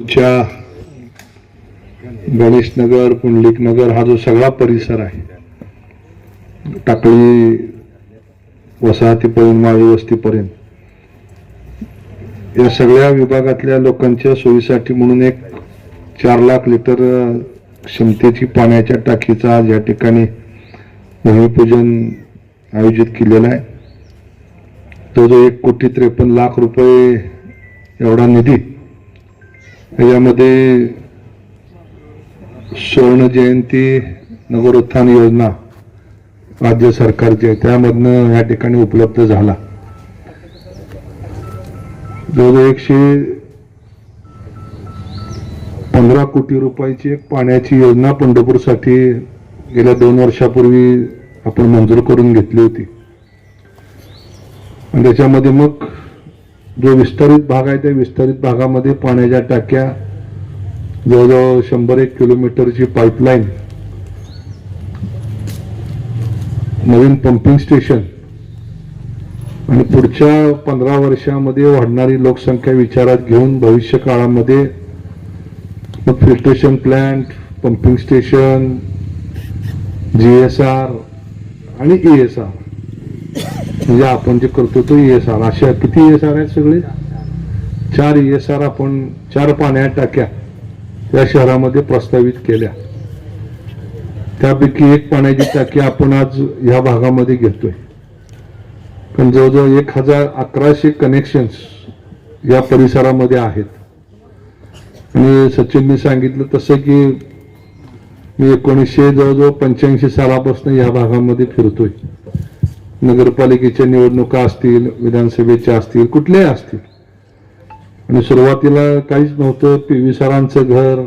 गणेश गणेशनगर पुंडलिक नगर हा जो सगळा परिसर आहे टाकळी वसाहतीपर्यंत माळी वस्तीपर्यंत या सगळ्या विभागातल्या लोकांच्या सोयीसाठी म्हणून एक चार लाख लिटर क्षमतेची पाण्याच्या टाकीचा आज या ठिकाणी भूमिपूजन आयोजित केलेला आहे. तो जो एक कोटी त्रेपन्न लाख रुपये एवढा निधी यामध्ये स्वर्ण जयंती नगरोत्थान योजना राज्य सरकारची आहे. त्यामधनं या ठिकाणी उपलब्ध झाला. जवळजवळ एकशे पंधरा कोटी रुपयाची एक पाण्याची योजना पंढरपूरसाठी गेल्या दोन वर्षापूर्वी आपण मंजूर करून घेतली होती. आणि त्याच्यामध्ये मग जो विस्तारित भाग आहे त्या विस्तारित भागामध्ये पाण्याच्या टाक्या जवळजवळ शंभर एक किलोमीटरची पाईपलाईन नवीन पंपिंग स्टेशन आणि पुढच्या पंधरा वर्षामध्ये वाढणारी लोकसंख्या विचारात घेऊन भविष्य काळामध्ये मग filtration plant pumping station G S R आणि ई एस आर म्हणजे आपण जे करतो तो एस आर अशा किती एस आर आहेत सगळे? चार एस आर आपण चार पाण्या टाक्या या शहरामध्ये प्रस्तावित केल्या. त्यापैकी एक पाण्याची टाकी आपण आज या भागामध्ये घेतोय. पण जवळजवळ एक हजार अकराशे कनेक्शन्स या परिसरामध्ये आहेत. आणि सचिनने सांगितलं तसं की मी एकोणीसशे जवळजवळ पंच्याऐंशी सालापासून या भागामध्ये फिरतोय. नगरपालिकेच्या निवडणुका असतील विधानसभेच्या असतील कुठल्याही असतील. आणि सुरुवातीला काहीच नव्हतं. पी व्ही सरांचं घर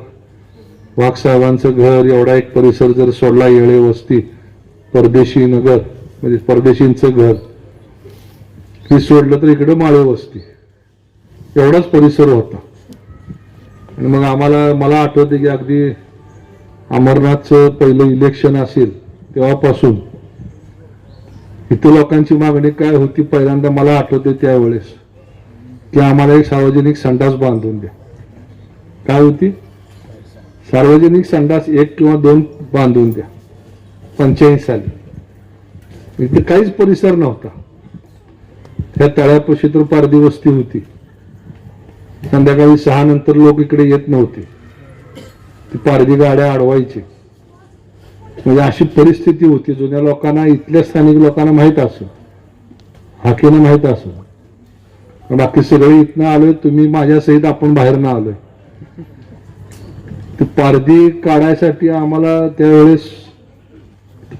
वाघसाहेबांचं घर एवढा एक परिसर जर सोडला येळे वस्ती परदेशी नगर म्हणजे परदेशींचं घर हे सोडलं तर इकडं माळे वस्ती. एवढाच परिसर होता. आणि मग आम्हाला मला आठवते की अगदी अमरनाथचं पहिलं इलेक्शन असेल तेव्हापासून इथे लोकांची मागणी काय होती पहिल्यांदा मला आठवते त्यावेळेस की आम्हाला एक सार्वजनिक संडास बांधून द्या. काय होती? सार्वजनिक संडास एक किंवा दोन बांधून द्या पंच्याऐंशी साली. इथे काहीच परिसर नव्हता. त्या तळ्यापाशी तर पारदी वस्ती होती. संध्याकाळी सहा नंतर लोक इकडे येत नव्हते. ती पारदी गाड्या अडवायची. म्हणजे अशी परिस्थिती होती जुन्या लोकांना इथल्या स्थानिक लोकांना माहीत असं. हाकीनं माहीत असं. बाकी सगळे इथनं आलोय तुम्ही माझ्या सहित आपण बाहेर ना आलोय. ते पारदी काढायसाठी आम्हाला त्यावेळेस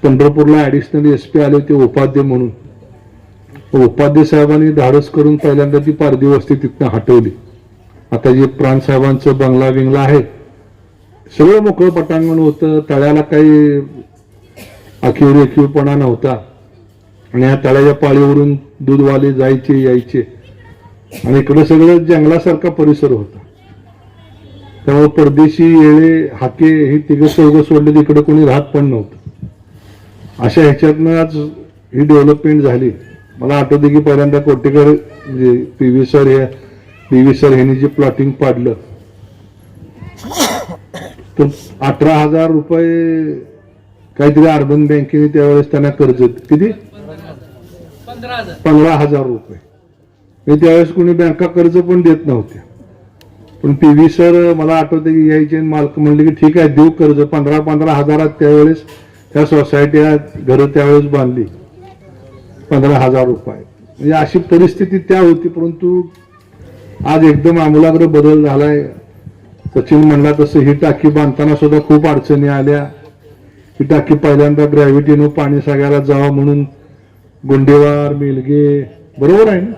पंढरपूरला ॲडिशनल एस पी आले होते उपाध्ये म्हणून. उपाध्य साहेबांनी धाडस करून पहिल्यांदा ती पारदी वस्ती तिथनं हटवली. आता जे प्राण साहेबांचं बंगला बिंगला आहे सगळं मोकळं पटांगण होतं. तळ्याला काही अखीव रेखीवपणा नव्हता. आणि या तळ्याच्या पाळीवरून दूधवाले जायचे यायचे. आणि इकडं सगळं जंगलासारखा परिसर होता. त्यामुळे परदेशी येळे हाके हे तिघं चौघं सोडले तिकडं कोणी राहत पण नव्हतं. अशा ह्याच्यातनं आज ही डेव्हलपमेंट झाली. मला आठवते की पहिल्यांदा कोटेकर म्हणजे पी व्ही सर हे पी व्ही सर ह्यांनी जे प्लॉटिंग पाडलं तर अठरा हजार रुपये काहीतरी अर्बन बँकेने त्यावेळेस त्यांना कर्ज किती? पंधरा हजार. रुपये. म्हणजे त्यावेळेस कोणी बँका कर्ज पण देत नव्हत्या पण पी व्ही सर मला आठवते की यायचे मालक म्हणले की ठीक आहे देऊ कर्ज. पंधरा पंधरा हजारात त्यावेळेस त्या सोसायट्या घरं त्यावेळेस बांधली. पंधरा हजार रुपये. म्हणजे अशी परिस्थिती त्या होती परंतु आज एकदम आमूलाग्र बदल झालाय. सचिन म्हणला तसं ही टाकी बांधताना सुद्धा खूप अडचणी आल्या. ही टाकी पहिल्यांदा ग्रॅव्हिटीनं पाणी सगळ्याला जावं म्हणून गुंडेवार मेलगे बरोबर आहे ना?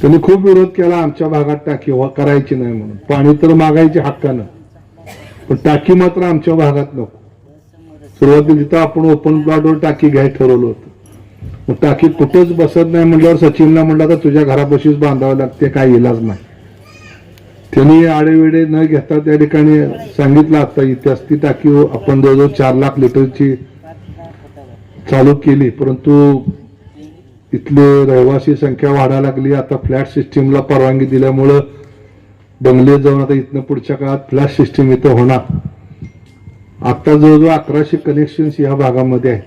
त्यांनी खूप विरोध केला आमच्या भागात टाकी करायची नाही म्हणून. पाणी तर मागायची हक्कानं. पण टाकी मात्र आमच्या भागात नको. सुरुवातीला जिथं आपण ओपन प्लॉटवर टाकी घ्यायला ठरवलं होतं. मग टाकी कुठंच बसत नाही म्हटल्यावर सचिनला म्हटलं तर तुझ्या घरापाशीच बांधावं लागते काय इलाज नाही. त्यांनी आडेवेडे न घेता त्या ठिकाणी सांगितलं आता इतिहास ती टाकी आपण जवळजवळ चार लाख लिटरची चालू केली परंतु इथले रहिवासी संख्या वाढायला लागली. आता फ्लॅट सिस्टीमला परवानगी दिल्यामुळं बंगले जाऊन आता इथनं पुढच्या काळात फ्लॅट सिस्टीम इथं होणार. आता जवळजवळ अकराशे कनेक्शन्स या भागामध्ये आहे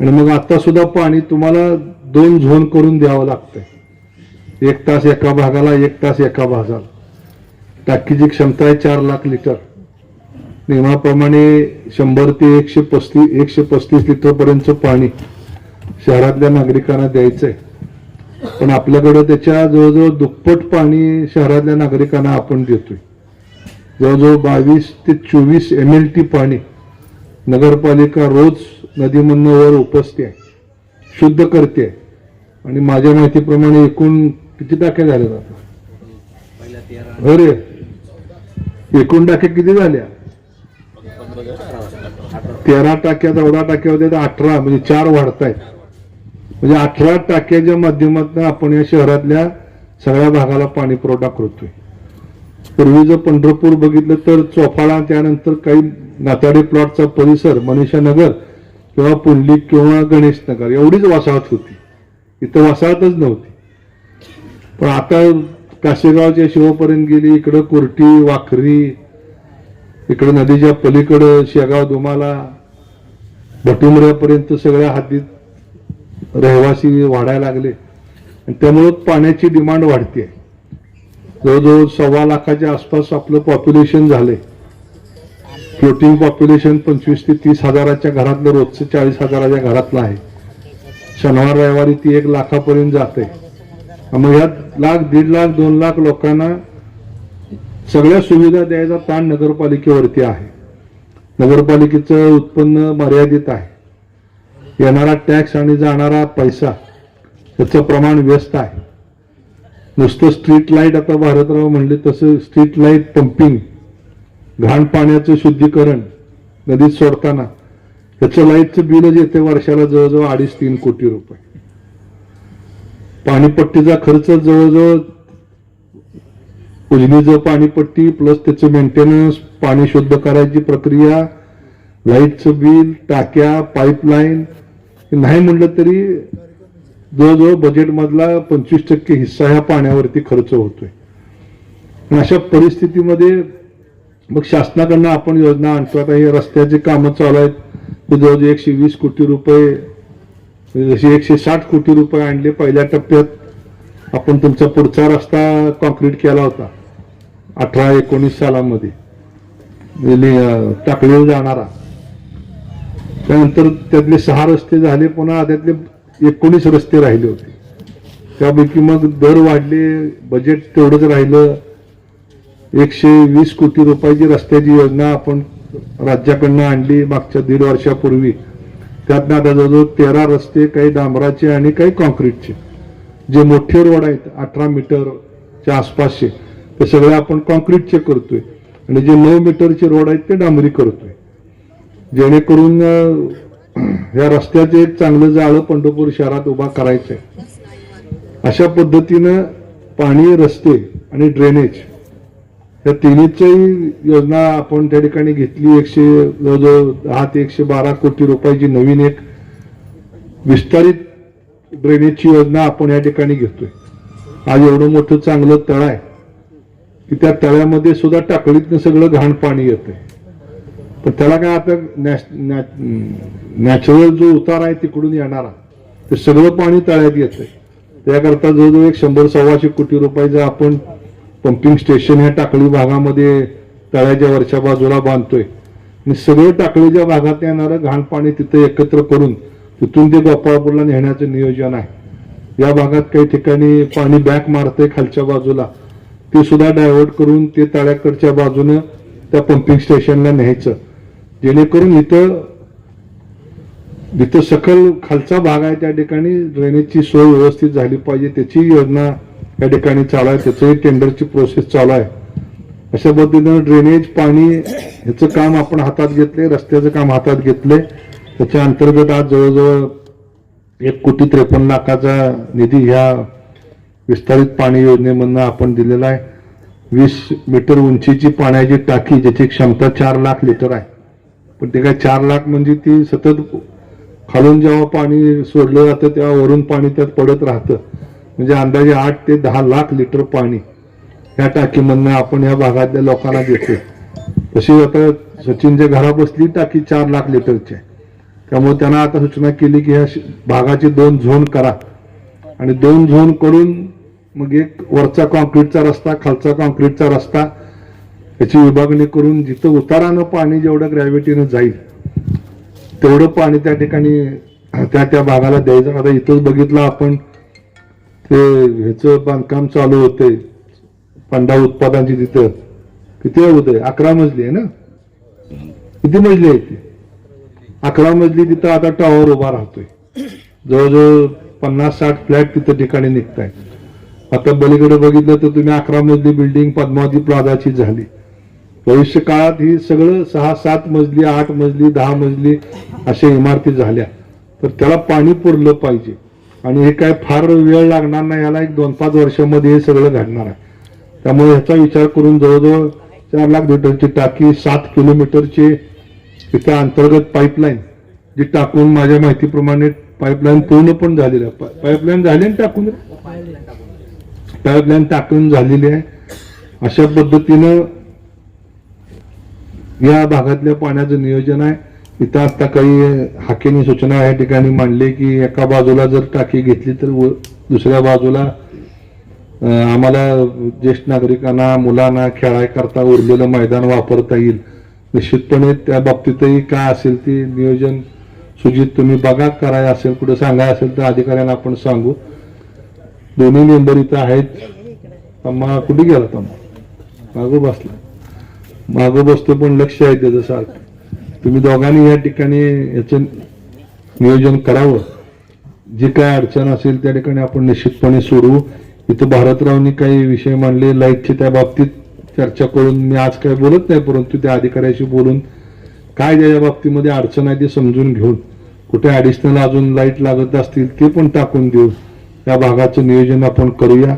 आणि मग आता सुद्धा पाणी तुम्हाला दोन झोन करून द्यावं लागतंय. एक तास एका भागाला एक तास एका भागाला. टाकीची क्षमता आहे चार लाख लिटर. नियमाप्रमाणे शंभर ते एकशे पस्तीस एकशे पस्तीस लिटरपर्यंतचं पाणी शहरातल्या नागरिकांना द्यायचं आहे पण आपल्याकडं त्याच्या जवळजवळ दुप्पट पाणी शहरातल्या नागरिकांना आपण देतोय. जवळजवळ बावीस ते चोवीस एम एल टी पाणी नगरपालिका रोज नदीमधनं वर उपसते आहे शुद्ध करते आहे. आणि माझ्या माहितीप्रमाणे एकूण किती टाक्या झाल्या आता अरे एकूण टाक्या किती झाल्या? तेरा टाक्या चौदा टाक्या होत्या तर अठरा म्हणजे चार वाढतायत. म्हणजे अठरा टाक्याच्या माध्यमातून आपण या शहरातल्या सगळ्या भागाला पाणी पुरवठा करतोय. पूर्वी जर पंढरपूर बघितलं तर चोफाळा त्यानंतर काही नाताडे प्लॉटचा परिसर मनीषा नगर किंवा पुंडलिक किंवा गणेश नगर एवढीच वसाहत होती. इथं वसाहतच नव्हती. पण आता काशेगावच्या शिवापर्यंत गेली इकडं कुर्टी वाखरी इकडं नदीच्या पलीकडं शेगाव दुमाला भटुमऱ्यापर्यंत सगळ्या हद्दीत रहिवासी वाढायला लागले. आणि त्यामुळं पाण्याची डिमांड वाढते जवळजवळ सव्वा लाखाच्या आसपास आपलं पॉप्युलेशन झालंय. फ्लोटिंग पॉप्युलेशन पंचवीस ते तीस हजाराच्या घरातलं रोजचं चाळीस हजाराच्या घरातलं आहे. शनिवार रविवारी ती एक लाखापर्यंत जाते मग ह्यात लाख दीड लाख दोन लाख लोकांना सगळ्या सुविधा द्यायचा ताण नगरपालिकेवरती आहे. नगरपालिकेचं उत्पन्न मर्यादित आहे. येणारा टॅक्स आणि जाणारा पैसा त्याचं प्रमाण व्यस्त आहे. नुसतं स्ट्रीट लाइट आता भारतराव म्हणले तसं स्ट्रीट लाइट पंपिंग घाण पाण्याचं शुद्धीकरण नदीत सोडताना त्याचं लाईटचं बिलच येते वर्षाला जवळजवळ अडीच तीन कोटी रुपये. पाणीपट्टीचा खर्च जवळजवळ उजनीचं पाणीपट्टी प्लस त्याचं मेंटेनन्स पाणी शुद्ध करायची प्रक्रिया लाईटचं बिल टाक्या पाईपलाईन नाही म्हणलं तरी जवळजवळ बजेटमधला पंचवीस टक्के हिस्सा ह्या पाण्यावरती खर्च होतोय. अशा परिस्थितीमध्ये मग शासनाकडनं आपण योजना आणतो आता हे रस्त्याचे कामं चालू आहेत. ते जवळजवळ एकशे वीस कोटी रुपये म्हणजे जसे एकशे साठ कोटी रुपये आणले पहिल्या टप्प्यात आपण तुमचा पुढचा रस्ता कॉन्क्रीट केला होता अठरा एकोणीस सालामध्ये. म्हणजे, टाकळीवर जाणारा. त्यानंतर त्यातले सहा रस्ते झाले पुन्हा त्यातले एकोणीस रस्ते राहिले होते. त्यापैकी मग दर वाढले बजेट तेवढंच राहिलं. एकशे वीस कोटी रुपयाची रस्त्याची योजना आपण राज्याकडनं आणली मागच्या दीड वर्षापूर्वी. त्यातनं आता जवळजवळ तेरा रस्ते काही डांबराचे आणि काही कॉन्क्रीटचे जे मोठे रोड आहेत अठरा मीटरच्या आसपासचे ते सगळे आपण कॉन्क्रीटचे करतोय. आणि जे नऊ मीटरचे रोड आहेत ते डांबरी करतोय. जेणेकरून या रस्त्याचे एक चांगलं जाळं पंढरपूर शहरात उभा करायचं आहे अशा पद्धतीनं पाणी रस्ते आणि ड्रेनेज या तिन्हीची योजना आपण त्या ठिकाणी घेतली. एकशे जवळजवळ दहा ते एकशे बारा कोटी रुपयाची नवीन एक विस्तारित ड्रेनेजची योजना आपण या ठिकाणी घेतोय. आज एवढं मोठं चांगलं तळ आहे की त्या तळ्यामध्ये सुद्धा टाकळीतनं सगळं घाण पाणी येतंय. पण त्याला काय आता नॅचरल जो उतार आहे तिकडून येणारा ते सगळं पाणी तळ्यात येतंय. त्याकरता जवळजवळ एक शंभर सव्वाशे कोटी रुपयाचा आपण पंपिंग स्टेशन ह्या टाकळी भागामध्ये तळ्याच्या वरच्या बाजूला बांधतोय. आणि सगळे टाकळीच्या भागात येणारं घाण पाणी तिथे एकत्र करून तिथून ते गोपाळपूरला नेण्याचं नियोजन आहे. या भागात काही ठिकाणी पाणी बॅक मारतंय खालच्या बाजूला. ते सुद्धा डायव्हर्ट करून ते तळ्याकडच्या बाजूनं त्या पंपिंग स्टेशनला न्यायचं. जेणेकरून इथं जिथं सकल खालचा भाग आहे त्या ठिकाणी ड्रेनेजची सोय व्यवस्थित झाली पाहिजे. त्याची योजना या ठिकाणी चालू आहे. त्याचंही टेंडरची प्रोसेस चालू आहे. अशा पद्धतीनं ड्रेनेज पाणी ह्याचं काम आपण हातात घेतले रस्त्याचं काम हातात घेतले त्याच्या अंतर्गत आज जवळजवळ एक कोटी त्रेपन्न लाखाचा निधी ह्या विस्तारित पाणी योजनेमधनं आपण दिलेला आहे. वीस मीटर उंचीची पाण्याची टाकी ज्याची क्षमता चार लाख लिटर आहे. पण ते काय चार लाख म्हणजे ती सतत खालून जेव्हा पाणी सोडलं जातं तेव्हा वरून पाणी त्यात पडत राहतं. म्हणजे अंदाजे आठ ते दहा लाख लिटर पाणी ह्या टाकीमधनं आपण या भागातल्या लोकांना देतो तशी आता सचिनच्या घरा बसली टाकी चार लाख लिटरची आहे. त्यामुळे त्यांना आता सूचना केली की ह्या श- भागाचे दोन झोन करा. आणि दोन झोन करून मग एक वरचा कॉन्क्रीटचा रस्ता खालचा कॉन्क्रीटचा रस्ता याची विभागणी करून जिथं उतारानं पाणी जेवढं ग्रॅव्हिटीनं जाईल तेवढं पाणी त्या ठिकाणी त्या त्या भागाला द्यायचं. आता इथंच बघितलं आपण ते ह्याचं बांधकाम चालू होते. पंडा उत्पादनाची तिथं. किती होते? अकरा मजली आहे ना? किती मजली आहे ती? अकरा मजली तिथं आता टॉवर उभा राहतोय. जवळजवळ पन्नास साठ फ्लॅट तिथं ठिकाणी निघत आहेत आता बलीकडे बघितलं तर तुम्ही अकरा मजली बिल्डिंग पद्मावती प्लाझाची झाली. भविष्य काळात ही सगळं सहा सात मजली आठ मजली दहा मजली अशा इमारती झाल्या. तर त्याला पाणी पुरलं पाहिजे. आणि हे काय फार वेळ लागणार नाही याला एक दोन पाच वर्षामध्ये हे सगळं घडणार आहे. त्यामुळे ह्याचा विचार करून जवळजवळ चार लाख लिटरची टाकी सात किलोमीटरची तिथे अंतर्गत पाईपलाईन जी टाकून माझ्या माहितीप्रमाणे पाईपलाईन पूर्ण पण झालेली आहे. पाईपलाईन झाली आणि टाकून पाईपलाईन टाकून झालेली आहे. अशा पद्धतीनं या भागातल्या पाण्याचं नियोजन आहे. इथं आता काही हाकेनी सूचना या ठिकाणी मांडली की एका बाजूला जर टाकी घेतली तर व- दुसऱ्या बाजूला आम्हाला ज्येष्ठ नागरिकांना मुलांना खेळायकरता उरलेलं मैदान वापरता येईल. निश्चितपणे त्या बाबतीतही काय असेल ते नियोजन सुजित तुम्ही बघा कराय असेल कुठं सांगाय असेल तर अधिकाऱ्यांना आपण सांगू. दोन्ही मेंबर इथं आहेत. मग कुठे गेला तम्मा? मागं बसला. मागं बसतो पण लक्ष आहे त्याचं सारखं. तुम्ही दोघांनी या ठिकाणी याचं नियोजन करावं. जी काय अडचण असेल त्या ठिकाणी आपण निश्चितपणे सोडवू. इथं भारतरावनी काही विषय मांडले लाईटचे त्या बाबतीत चर्चा करून मी आज काय बोलत नाही परंतु त्या अधिकाऱ्याशी बोलून काय ज्या बाबतीमध्ये अडचण आहे ते समजून घेऊन कुठे ऍडिशनल अजून लाइट लागत असतील ते पण टाकून देऊ त्या भागाचं नियोजन आपण करूया.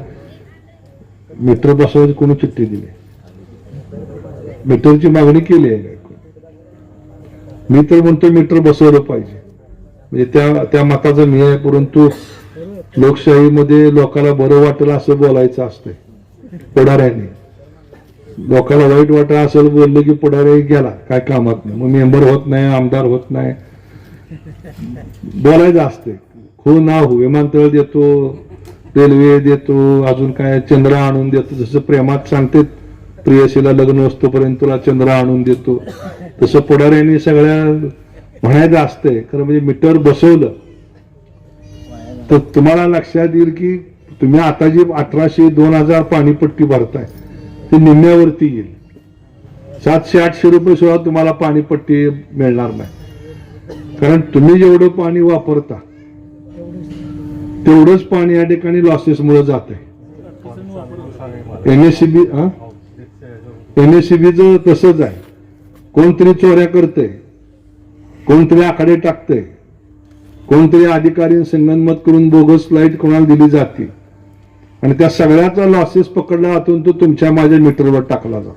मीटर बसवायची कोणी चिठ्ठी दिली? मीटरची मागणी केली आहे. मी तर म्हणतो मीटर बसवलं पाहिजे. म्हणजे त्या त्या मताचं मी आहे परंतु लोकशाहीमध्ये लोकांना बरं वाटेल असं बोलायचं असतंय. पुढाऱ्याने. लोकांना वाईट वाटत असेल बोललं की पुढाऱ्याही गेला काय कामात नाही. मग मेंबर होत नाही आमदार होत नाही. बोलायचं असते हो ना हो विमानतळ देतो रेल्वे देतो अजून काय चंद्र आणून देतो. जसं प्रेमात सांगते प्रियशीला लग्न असतोपर्यंत तुला चंद्र आणून देतो. तसं पुढाऱ्यांनी सगळ्या म्हणायचं असतंय. खरं म्हणजे मीटर बसवलं. तर तुम्हाला लक्षात येईल की तुम्ही आता जी अठराशे दोन हजार पाणीपट्टी भरताय ती निम्म्यावरती येईल. सातशे आठशे रुपये सुद्धा तुम्हाला पाणीपट्टी मिळणार नाही. कारण तुम्ही जेवढं पाणी वापरता तेवढंच पाणी या ठिकाणी लॉसेसमुळे जात आहे एमएससीबी एमएससीबीचं तसंच आहे. कोणतरी चोऱ्या करतंय कोणतरी आकडे टाकतंय कोणतरी अधिकारी संगनमत करून बोगस लाइट कोणाला दिली जाते. आणि त्या सगळ्याचा लॉसेस पकडला जातून तो तुमच्या माझ्या मीटरवर टाकला जातो.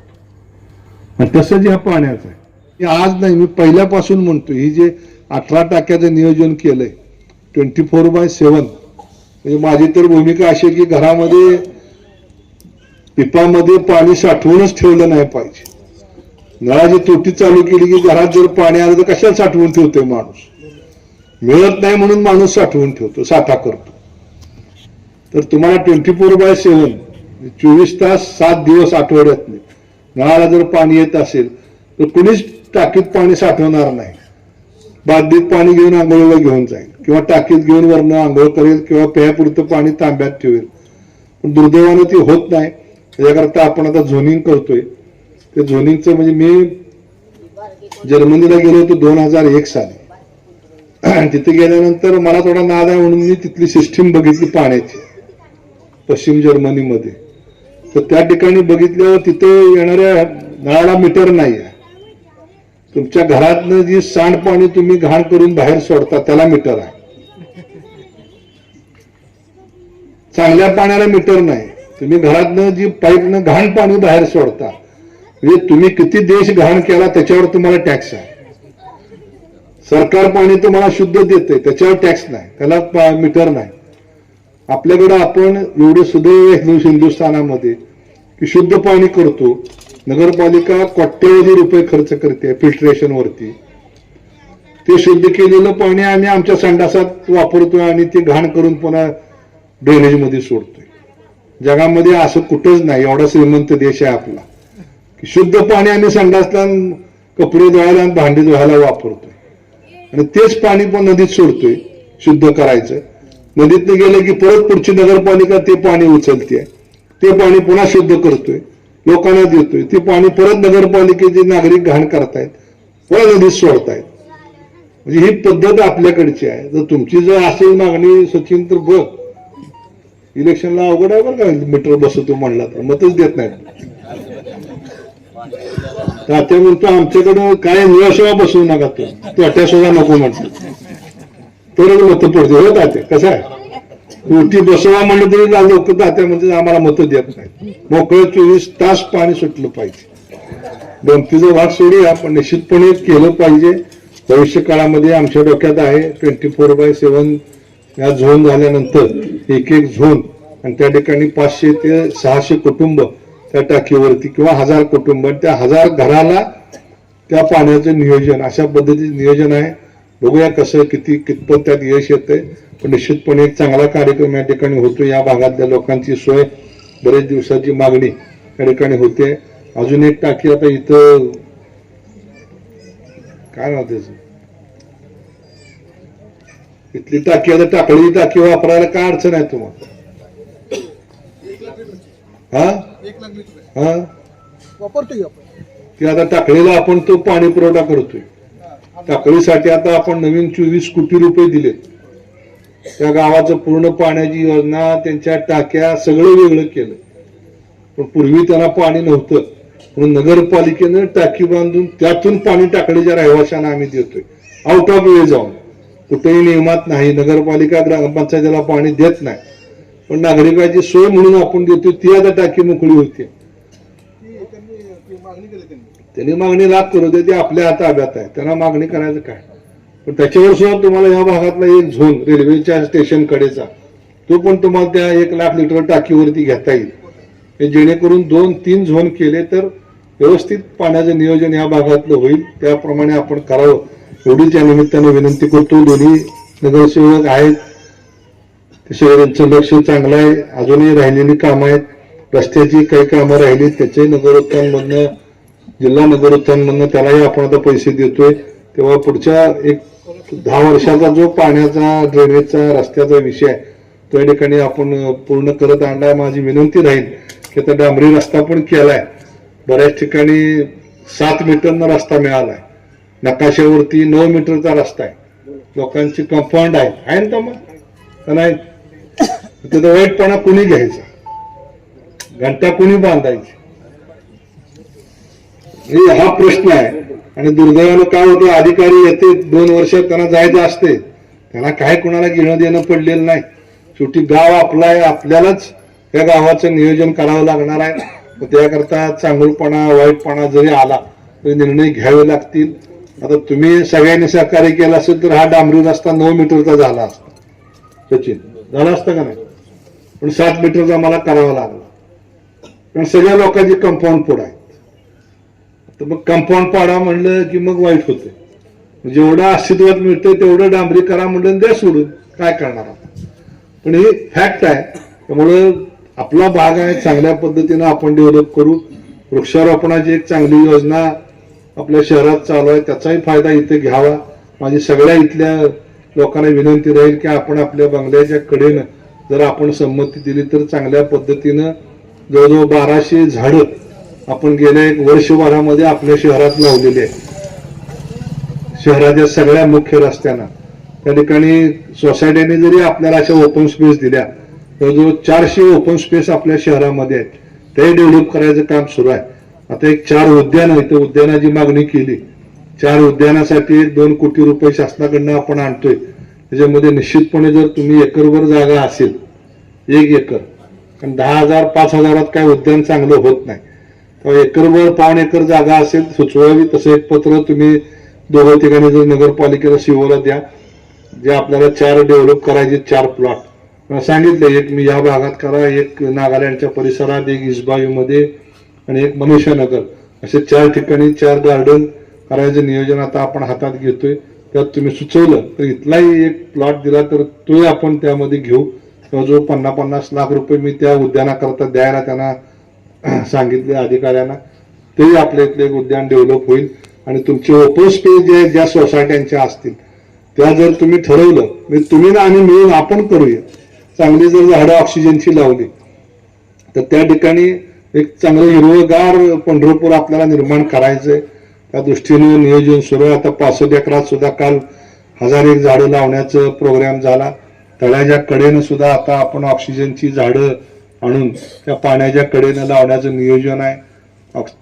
आणि तसंच ह्या पाण्याचं आहे हे आज नाही मी पहिल्यापासून म्हणतो ही जे अठरा टाक्याचं नियोजन केलंय ट्वेंटी फोर बाय सेवन म्हणजे माझी तर भूमिका अशी आहे की घरामध्ये पिपामध्ये पाणी साठवूनच ठेवलं नाही पाहिजे. नळाची तोटी चालू केली की घरात जर पाणी आलं तर कशाला साठवून ठेवतोय माणूस? मिळत नाही म्हणून माणूस साठवून ठेवतो साठा करतो. तर तुम्हाला ट्वेंटी फोर बाय सेवन चोवीस तास सात दिवस आठवड्यात नळाला जर पाणी येत असेल तर कुणीच टाकीत पाणी साठवणार नाही. बादलीत पाणी घेऊन आंघोळीला घेऊन जाईल किंवा टाकीत घेऊन वरनं आंघोळ करेल किंवा प्यापुरतं पाणी तांब्यात ठेवेल. पण दुर्दैवानं ती होत नाही. त्याच्याकरता आपण आता झोनिंग करतोय. ते झोनिंगचं म्हणजे मी जर्मनीला गेलो होतो दोन हजार एक साली. तिथे गेल्यानंतर मला थोडा नाद आहे म्हणून मी तिथली सिस्टीम बघितली पाण्याची पश्चिम जर्मनीमध्ये. तर त्या ठिकाणी बघितल्यावर तिथे येणाऱ्या नळाला मीटर नाही आहे तुमच्या घरातनं जी सांडपाणी तुम्ही घाण करून बाहेर सोडता त्याला मीटर आहे. चांगल्या पाण्याला मीटर नाही. तुम्ही घरातनं जी पाईपनं घाण पाणी बाहेर सोडता म्हणजे तुम्ही किती देश घाण केला त्याच्यावर तुम्हाला टॅक्स आहे. सरकार पाणी तुम्हाला शुद्ध देते त्याच्यावर टॅक्स नाही त्याला मीटर नाही. आपल्याकडे आपण एवढे सुदैव हिंदुस्थानामध्ये की शुद्ध पाणी करतो. नगरपालिका कोट्यवधी रुपये खर्च करते फिल्ट्रेशन वरती. ते शुद्ध केलेलं पाणी आम्ही आमच्या संडासात वापरतोय आणि ते घाण करून पुन्हा ड्रेनेजमध्ये सोडतोय. जगामध्ये असं कुठंच नाही एवढा श्रीमंत देश आहे आपला. शुद्ध पाणी आम्ही संडासला कपडे धुवायला आणि भांडी धुवायला वापरतोय. आणि तेच पाणी पण नदीत सोडतोय शुद्ध करायचं. नदीत गेलं की परत पुढची नगरपालिका ते पाणी उचलते ते पाणी पुन्हा शुद्ध करतोय लोकांना देतोय. ते पाणी परत नगरपालिकेचे नागरिक घाण करतायत परत नदीत सोडतायत. म्हणजे ही पद्धत आपल्याकडची आहे. जर तुमची जर असेल मागणी सचिन तर बघ. इलेक्शनला अवघड आहे बरं का मीटर बसवतो म्हणला तर. मतच देत नाही तात्या म्हणतो आमच्याकडं काय निवासेवा बसवू नका तो तोट्या सुद्धा नको म्हणतो. तरच मत पडते हो तात्या कसं आहे? उठी बसवा म्हणलं तरी लोक तात्या म्हणजे आम्हाला मत देत नाही मोकळं चोवीस तास पाणी सुटलं पाहिजे. गमतीचा भाग सोडूया पण निश्चितपणे केलं पाहिजे. भविष्य काळामध्ये आमच्या डोक्यात आहे ट्वेंटी फोर बाय सेव्हन या झोन झाल्यानंतर एक एक झोन आणि त्या ठिकाणी पाचशे ते सहाशे कुटुंब त्या टाकीवरती किंवा हजार कुटुंब त्या हजार घराला त्या पाण्याचं नियोजन अशा पद्धतीचं नियोजन आहे. बघूया कसं किती कितपत त्यात यश येतंय. पण निश्चितपणे एक चांगला कार्यक्रम या ठिकाणी होतो या भागातल्या लोकांची सोय बरेच दिवसाची मागणी या ठिकाणी होते. अजून एक टाकी आता इथं काय नाव त्याचं? इथली टाकी आता टाकळी टाकी वापरायला काय अडचण आहे तुम्हाला? हा? हा? वापरतोय ते आता टाकळीला आपण तो पाणी पुरवठा करतोय. टाकळीसाठी आता आपण नवीन चोवीस कोटी रुपये दिलेत. त्या गावाचं पूर्ण पाण्याची योजना त्यांच्या टाक्या सगळं वेगळं केलं. पण पूर्वी त्यांना पाणी नव्हतं. म्हणून नगरपालिकेनं टाकी बांधून त्यातून पाणी टाकळीच्या रहिवाशांना आम्ही देतोय. आउट ऑफ वे जाऊन. कुठेही नियमात नाही. नगरपालिका ग्रामपंचायतीला पाणी देत नाही. पण नागरिकाची सोय म्हणून आपण देतो ती आता टाकी मोकळी होते. त्यांनी मागणी लाभ करू दे ते आपल्या अभ्यात आहे. त्यांना मागणी करायचं काय? पण त्याच्यावर सुद्धा तुम्हाला या भागातला एक झोन रेल्वेच्या स्टेशन कडेचा तो पण तुम्हाला त्या एक लाख लिटर टाकीवरती घेता येईल. हे जेणेकरून दोन तीन झोन केले तर व्यवस्थित पाण्याचं नियोजन या भागातलं होईल. त्याप्रमाणे आपण करावं. एवढीच या निमित्तानं विनंती करतो. दोन्ही नगरसेवक आहेत. तसे त्यांचं लक्ष चांगलं आहे अजूनही राहिलेली कामं आहेत. रस्त्याची काही कामं राहिली त्याचे नगरोत्थानमधनं जिल्हा नगरोत्थानमधनं त्यालाही आपण आता पैसे देतोय. तेव्हा पुढच्या एक दहा वर्षाचा जो पाण्याचा ड्रेनेजचा रस्त्याचा विषय आहे तो या ठिकाणी आपण पूर्ण करत आणलाय. माझी विनंती राहील की आता डांबरी रस्ता पण केलाय. बऱ्याच ठिकाणी सात मीटरनं रस्ता मिळाला आहे नकाशावरती नऊ मीटरचा रस्ता आहे. लोकांची कंपाऊंड आहे. आहे ना मग नाही? त्याचा वाईटपणा कुणी घ्यायचा? घंटा कुणी बांधायची हे हा प्रश्न आहे. आणि दुर्दैवानं काय होतं अधिकारी येते दोन वर्ष त्यांना जायचं असते. त्यांना काय कोणाला घेणं देणं पडलेलं नाही. शेवटी गाव आपला आहे आपल्यालाच या गावाचं नियोजन करावं लागणार आहे. त्याकरता चांगलपणा वाईटपणा जरी आला तरी निर्णय घ्यावे लागतील. आता तुम्ही सगळ्यांनी सहकार्य केलं असेल तर हा डांबरी रस्ता नऊ मीटरचा झाला असता. सचिन झाला असता का नाही? पण सात मीटरचा मला करावा लागला. कारण सगळ्या लोकांची कंपाऊंड पुढं आहेत. तर मग कंपाऊंड पाडा म्हणलं की मग वाईट होते. जेवढं अस्तित्वात मिळतं तेवढं डांबरी करा म्हणलं द्या सोडून. काय करणार आपण पण हे फॅक्ट आहे. त्यामुळं आपला भाग आहे. चांगल्या पद्धतीनं आपण डेव्हलप करू. वृक्षारोपणाची एक चांगली योजना आपल्या शहरात चालू आहे. त्याचाही फायदा इथे घ्यावा. माझी सगळ्या इथल्या लोकांना विनंती राहील की आपण आपल्या बंगल्याच्या कडेनं जर आपण संमती दिली तर चांगल्या पद्धतीनं जवळजवळ बाराशे झाडं आपण गेल्या एक वर्षभरामध्ये आपल्या शहरात लावलेली आहे शहराच्या सगळ्या मुख्य रस्त्यांना. त्या ठिकाणी सोसायट्याने जरी आपल्याला अशा ओपन स्पेस दिल्या तर चारशे ओपन स्पेस आपल्या शहरामध्ये आहेत. ते डेव्हलप करायचं काम सुरू आहे. आता एक चार उद्यान इथं उद्यानाची मागणी केली. चार उद्यानासाठी एक दोन कोटी रुपये शासनाकडनं आपण आणतोय. त्याच्यामध्ये निश्चितपणे जर तुम्ही एकरवर जागा असेल एक एकर कारण दहा हजार पाच हजारात काय उद्यान चांगलं होत नाही. तेव्हा एकरभर पाऊण एकर जागा असेल सुचवावी तसं एक पत्र तुम्ही दोघं ठिकाणी जर नगरपालिकेला शिवला द्या जे आपल्याला चार डेव्हलप करायचे चार प्लॉट. सांगितले एक मी या भागात करा एक नागालँडच्या परिसरात एक इस्बाईमध्ये आणि एक मनुष्यनगर असे चार ठिकाणी चार गार्डन करायचं नियोजन आता आपण हातात घेतोय. त्यात तुम्ही सुचवलं तर इथलाही एक प्लॉट दिला तर तोही आपण त्यामध्ये घेऊ. जवळजवळ पन्नास पन्नास लाख रुपये मी त्या उद्यानाकरता द्यायला त्यांना सांगितले अधिकाऱ्यांना तेही आपल्या इथले एक उद्यान डेव्हलप होईल. आणि तुमचे ओपन स्पेस जे ज्या सोसायट्यांच्या असतील त्या जर तुम्ही ठरवलं म्हणजे तुम्ही ना आणि मिळून आपण करूया. चांगली जर झाडं ऑक्सिजनची लावली तर त्या ठिकाणी एक चांगलं हिरवगार पंढरपूर आपल्याला निर्माण करायचं आहे त्या दृष्टीने नियोजन सुरू आहे. आता पासष्ट एकरात सुद्धा काल हजार एक झाडं लावण्याचं प्रोग्राम झाला. तळ्याच्या कडेनं सुद्धा आता आपण ऑक्सिजनची झाडं आणून त्या पाण्याच्या कडेनं लावण्याचं नियोजन आहे.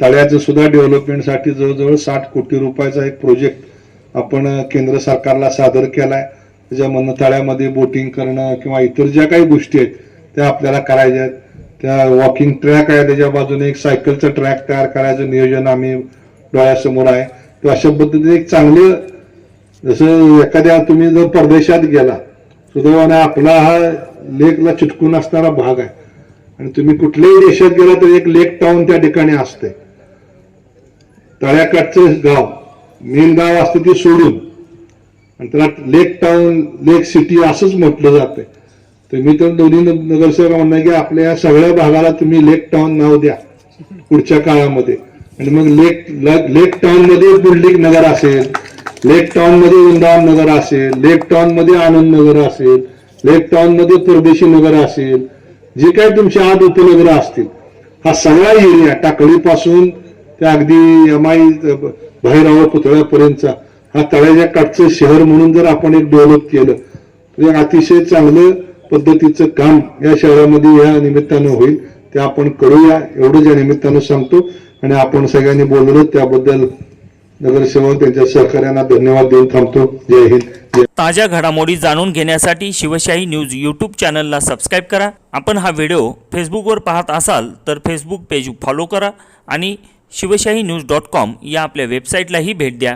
तळ्याचं सुद्धा डेव्हलपमेंटसाठी जवळजवळ साठ कोटी रुपयाचा एक प्रोजेक्ट आपण केंद्र सरकारला सादर केला आहे त्याच्यामधनं तळ्यामध्ये बोटिंग करणं किंवा इतर ज्या काही गोष्टी आहेत त्या आपल्याला करायच्या आहेत. त्या वॉकिंग ट्रॅक आहे. त्याच्या बाजूने एक सायकलचं ट्रॅक तयार करायचं. नियोजन आम्ही डोळ्यासमोर आहे. तर अशा पद्धतीने एक चांगलं जसं एखाद्या तुम्ही जर परदेशात गेला सुदैवाने आपला हा लेकला चिटकून असणारा भाग आहे. आणि तुम्ही कुठल्याही देशात गेला तर एक लेक टाऊन त्या ठिकाणी असते. तळ्याकाठचं गाव मेन गाव असतं ते सोडून. आणि त्याला लेक टाऊन लेक सिटी असंच म्हटलं जातंय. तर मी तर दोन्ही नगरसेवक म्हणणं की आपल्या या सगळ्या भागाला तुम्ही लेक टाऊन नाव द्या पुढच्या काळामध्ये. आणि मग लेक लेक टाउनमध्ये बिल्डिंग नगर असेल लेक टाउनमध्ये वृंदावन नगर असेल लेक टाउनमध्ये आनंद नगर असेल लेक टाउनमध्ये परदेशी नगर असेल जे काय तुमचे आठ उपनगर असतील हा सगळा एरिया टाकळीपासून ते अगदी एमआय भैरव पुतळ्यापर्यंतचा हा तळ्याच्या काठचं शहर म्हणून जर आपण एक डेव्हलप केलं तर अतिशय चांगलं पद्धतीचं काम या शहरामध्ये या निमित्तानं होईल ते आपण करूया एवढं या निमित्तानं सांगतो. आणि आपण सगळ्यांनी बोललो त्याबद्दल नगरसेवक त्यांच्या सहकार्यांना धन्यवाद देऊन थांबतो. जय हिंद. ताज्या घडामोडी जाणून घेण्यासाठी शिवशाही न्यूज यूट्यूब चॅनलला सबस्क्राईब करा. आपण हा व्हिडिओ फेसबुकवर पाहत असाल तर फेसबुक पेज फॉलो करा आणि शिवशाही न्यूज डॉट कॉम या आपल्या वेबसाईटलाही भेट द्या.